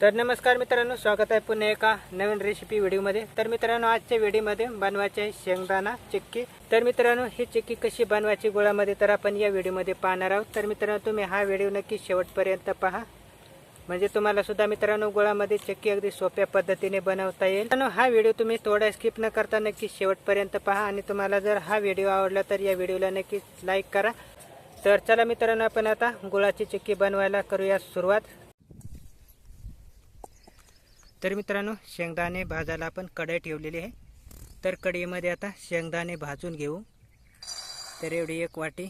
तर नमस्कार मित्रांनो स्वागत आहे पुन्हा एका नवीन रेसिपी व्हिडिओमध्ये तर मित्रांनो आजच्या व्हिडिओमध्ये बनवायचे आहे शेंगदाणा चिक्की. तर मित्रांनो ही चिक्की कशी बनवायची गुळामध्ये तर आपण या व्हिडिओमध्ये पाहणार आहोत. तर मित्रांनो तुम्ही हा व्हिडिओ नक्की शेवटपर्यंत पहा. म्हणजे तुम्हाला सुद्धा मित्रांनो गुळामध्ये चिक्की अगदी सोप्या पद्धतीने बनवता येईल. मित्रांनो हा व्हिडिओ तुम्ही थोडा स्किप न करता नक्की शेवटपर्यंत पहा. आणि तुम्हाला जर हा व्हिडिओ आवडला तर या व्हिडिओला नक्की लाईक करा. तर चला मित्रांनो आपण आता गुळाची चिक्की बनवायला करूया सुरुवात. तर मित्रांनो शेंगदाणे भाजायला आपण कढई ठेवलेली आहे. तर कढईमध्ये आता शेंगदाणे भाजून घेऊ. तर एवढी एक वाटी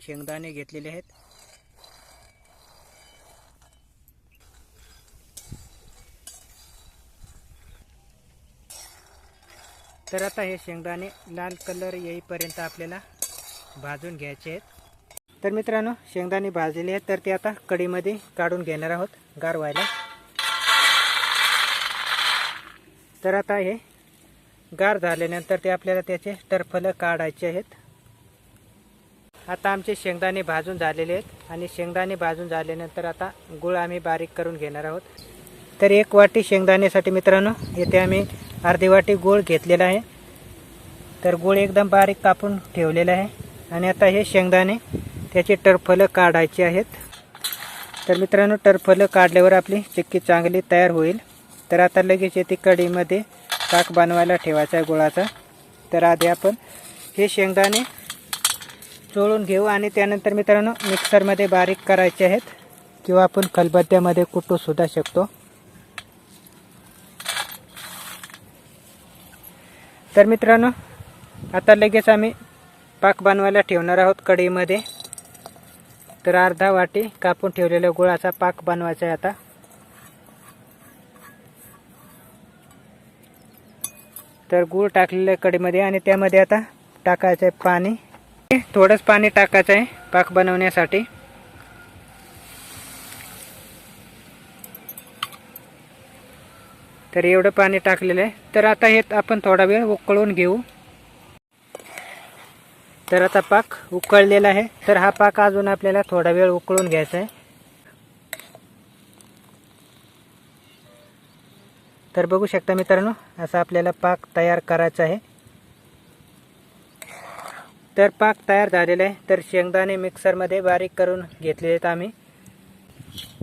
शेंगदाणे घेतलेले आहेत. तर आता हे शेंगदाणे लाल कलर येईपर्यंत आपल्याला भाजून घ्यायचे आहेत. तर मित्रांनो शेंगदाणे भाजलेले आहेत तर ते आता कढीमध्ये काढून घेणार आहोत गार तर आता हे गार झाल्यानंतर ते आपल्याला त्याचे टरफलं काढायचे आहेत. आता आमचे शेंगदाणे भाजून झालेले आहेत आणि शेंगदाणे भाजून झाल्यानंतर आता गुळ आम्ही बारीक करून घेणार आहोत. तर एक वाटी शेंगदाण्यासाठी मित्रांनो येथे आम्ही अर्धी वाटी गूळ घेतलेला आहे. तर गूळ एकदम बारीक कापून ठेवलेला आहे. आणि आता हे शेंगदाणे त्याचे टरफलं काढायचे आहेत. तर मित्रांनो टरफलं काढल्यावर आपली चिक्की चांगली तयार होईल. तर आता लगेच येते कढईमध्ये पाक बनवायला ठेवायचा आहे गुळाचा. तर आधी आपण हे शेंगदाणे चोळून घेऊ आणि त्यानंतर मित्रांनो मिक्सरमध्ये बारीक करायचे आहेत किंवा आपण खलबत्त्यामध्ये कुटू सुद्धा शकतो. तर मित्रांनो आता लगेच आम्ही पाक बनवायला ठेवणार आहोत कढईमध्ये. तर अर्धा वाटी कापून ठेवलेल्या गुळाचा पाक बनवायचा आहे आता. तर गूळ टाकलेलं कडीमध्ये आणि त्यामध्ये आता टाकायचं आहे पाणी. थोडंच पाणी टाकायचं आहे पाक बनवण्यासाठी. तर एवढं पाणी टाकलेलं आहे. तर आता हे आपण थोडा वेळ उकळून घेऊ. तर आता पाक उकळलेला आहे. तर हा पाक अजून आपल्याला थोडा वेळ उकळून घ्यायचा आहे तर बघू शकता मित्रांनो असा आपल्याला पाक तयार करायचा आहे. तर पाक तयार झालेला आहे. तर शेंगदाणे मिक्सरमध्ये बारीक करून घेतलेले आहेत आम्ही.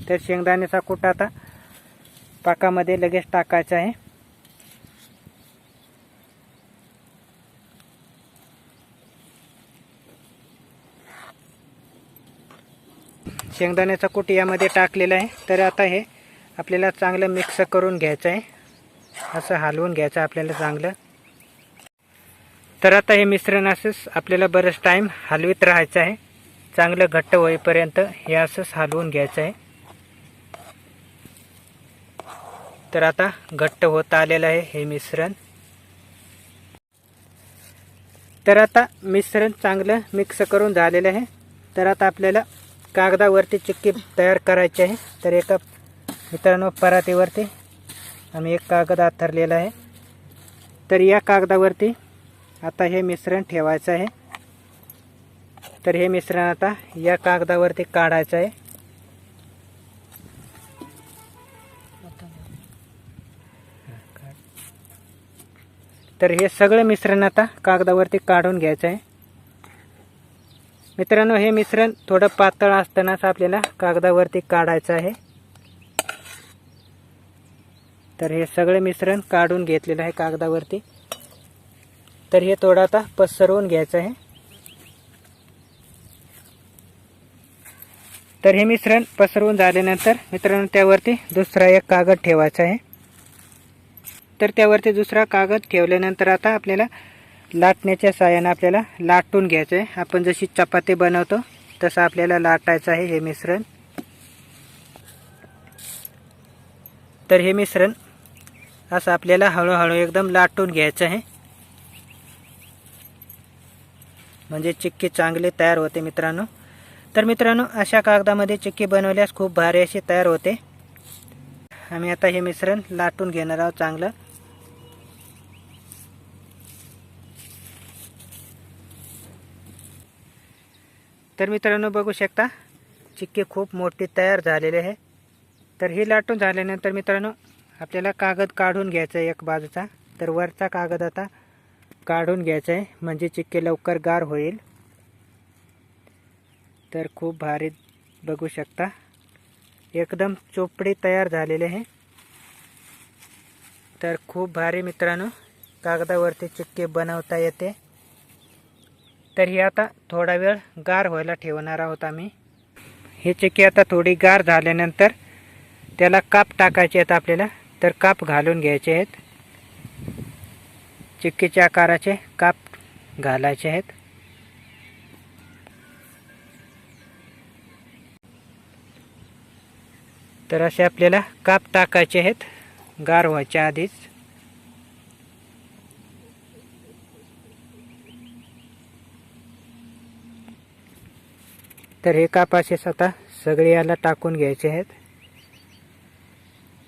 तर शेंगदाण्याचा कुटा आता पाकामध्ये लगेच टाकायचा आहे. शेंगदाण्याचा कूट यामध्ये टाकलेला आहे. तर आता हे आपल्याला चांगलं मिक्स करून घ्यायचं आहे. असं हलवून घ्यायचं आपल्याला चांगलं. तर आता हे मिश्रण असंच आपल्याला बरंच टाईम हलवीत राहायचं आहे. चांगलं घट्ट होईपर्यंत हे असंच हलवून घ्यायचं आहे. तर आता घट्ट होत आलेलं आहे हे मिश्रण. तर आता मिश्रण चांगलं मिक्स करून झालेलं आहे. तर आता आपल्याला कागदावरती चिक्की तयार करायची आहे. तर एका मित्रांनो परातीवरती आम्ही एक कागद आथरलेला आहे. तर या कागदावरती आता हे मिश्रण ठेवायचं आहे. तर हे मिश्रण आता या कागदावरती काढायचं आहे. तर हे सगळं मिश्रण आता कागदावरती काढून घ्यायचं आहे. मित्रांनो हे मिश्रण थोडं पातळ असतानाच आपल्याला कागदावरती काढायचं आहे. तर हे सगळे मिश्रण काढून घेतलेलं आहे कागदावरती. तर हे थोडं आता पसरवून घ्यायचं आहे. तर हे मिश्रण पसरवून झाल्यानंतर मित्रांनो त्यावरती दुसरा एक कागद ठेवायचा आहे. तर त्यावरती दुसरा कागद ठेवल्यानंतर आता आपल्याला लाटण्याच्या साहाय्याने आपल्याला लाटून घ्यायचं आहे. आपण जशी चपाती बनवतो तसं आपल्याला लाटायचं आहे हे मिश्रण. तर हे मिश्रण असं आपल्याला हळूहळू एकदम लाटून घ्यायचं आहे. म्हणजे चिक्की चांगली तयार होते मित्रांनो. तर मित्रांनो अशा कागदामध्ये चिक्की बनवल्यास खूप भारी अशी तयार होते. आम्ही आता हे मिश्रण लाटून घेणार आहोत चांगलं. तर मित्रांनो बघू शकता चिक्की खूप मोठी तयार झालेली आहे. तर ही लाटून झाल्यानंतर मित्रांनो आपल्याला कागद काढून घ्यायचा आहे एक बाजूचा. तर वरचा कागद आता काढून घ्यायचा आहे म्हणजे चिक्के लवकर गार होईल. तर खूप भारी बघू शकता. एकदम चोपडी तयार झालेले आहे तर खूप भारी मित्रांनो कागदावरती चिक्के बनवता येते. तर हे आता थोडा वेळ गार व्हायला ठेवणार आहोत आम्ही. हे चिक्की आता थोडी गार झाल्यानंतर त्याला काप टाकायचे आहेत आपल्याला. तर काप घालून घ्यायचे आहेत. चिक्कीच्या आकाराचे काप घालायचे आहेत. तर असे आपल्याला काप टाकायचे आहेत गार व्हायच्या आधीच. तर हे काप असेच आता सगळे याला टाकून घ्यायचे आहेत.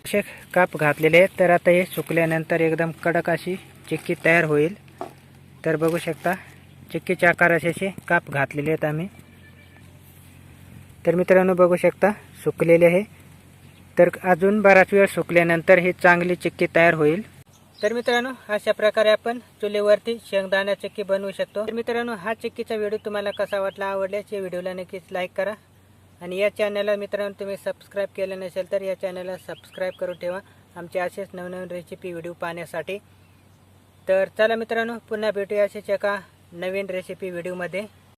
असे काप घातलेले आहेत. तर आता हे सुकल्यानंतर एकदम कडक अशी चिक्की तयार होईल. तर बघू शकता चिक्कीच्या आकाराचे असे काप घातलेले आहेत आम्ही. तर मित्रांनो बघू शकता सुकलेले आहे. तर अजून बराच वेळ सुकल्यानंतर ही चांगली चिक्की तयार होईल. तर मित्रांनो अशा प्रकारे आपण चुलीवरती शेंगदाणा चिक्की बनवू शकतो. तर मित्रांनो हा चिक्कीचा व्हिडिओ तुम्हाला कसा वाटला आवडल्यास या व्हिडिओला नक्कीच लाईक करा. आणि या चॅनलला मित्रांनो तुम्ही सबस्क्राईब केलं नसेल तर या चॅनलला सबस्क्राईब करून ठेवा. आमचे असेच नवनवीन रेसिपी व्हिडिओ पाहण्यासाठी. तर चला मित्रांनो पुन्हा भेटूया असेच एका नवीन रेसिपी व्हिडिओमध्ये